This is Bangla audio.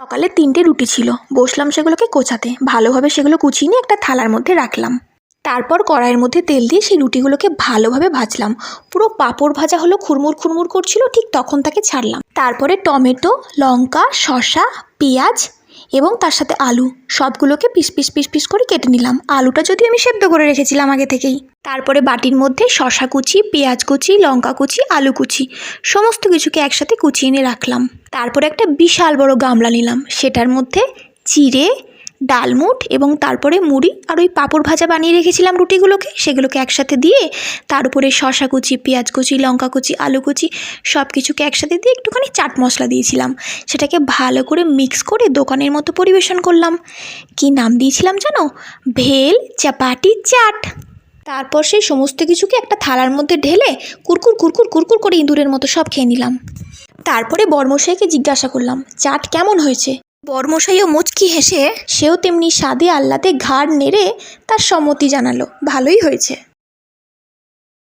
সকালে তিনটে রুটি ছিল। বসলাম সেগুলোকে কোচাতে। ভালোভাবে সেগুলো কুচিয়ে নিয়ে একটা থালার মধ্যে রাখলাম। তারপর কড়াইয়ের মধ্যে তেল দিয়ে সেই রুটিগুলোকে ভালোভাবে ভাজলাম। পুরো পাঁপড় ভাজা হলো খুরমুর খুরমুর করছিল, ঠিক তখন তাকে ছাড়লাম। তারপরে টমেটো, লঙ্কা, শসা, পেঁয়াজ এবং তার সাথে আলু, সবগুলোকে পিস পিস পিস পিস করে কেটে নিলাম। আলুটা যদি আমি সেদ্ধ করে রেখেছিলাম আগে থেকেই। তারপরে বাটির মধ্যে শশা কুচি, পেঁয়াজ কুচি, লঙ্কা কুচি, আলু কুচি, সমস্ত কিছুকে একসাথে কুচিয়ে এনে রাখলাম। তারপরে একটা বিশাল বড় গামলা নিলাম। সেটার মধ্যে চিড়ে ডালমুট এবং তারপরে মুড়ি আর ওই পাঁপড় ভাজা বানিয়ে রেখেছিলাম রুটিগুলোকে, সেগুলোকে একসাথে দিয়ে তার উপরে শসা কুচি, পেঁয়াজ কুচি, লঙ্কা কুচি, আলু কুচি সব কিছুকে একসাথে দিয়ে একটুখানি চাট মশলা দিয়েছিলাম। সেটাকে ভালো করে মিক্স করে দোকানের মতো পরিবেশন করলাম। কি নাম দিয়েছিলাম জানো? ভেল, চাপাটি, চাট। তারপর সেই সমস্ত কিছুকে একটা থালার মধ্যে ঢেলে কুরকুর কুরকুর কুরকুর করে ইঁদুরের মতো সব খেয়ে নিলাম। তারপরে বর্মশাইকে জিজ্ঞাসা করলাম, চাট কেমন হয়েছে? বর্মশাইও মুচকি হেসে সেও তেমনি স্বাদে আহ্লাদে ঘাড় নেড়ে তার সম্মতি জানালো। ভালোই হয়েছে।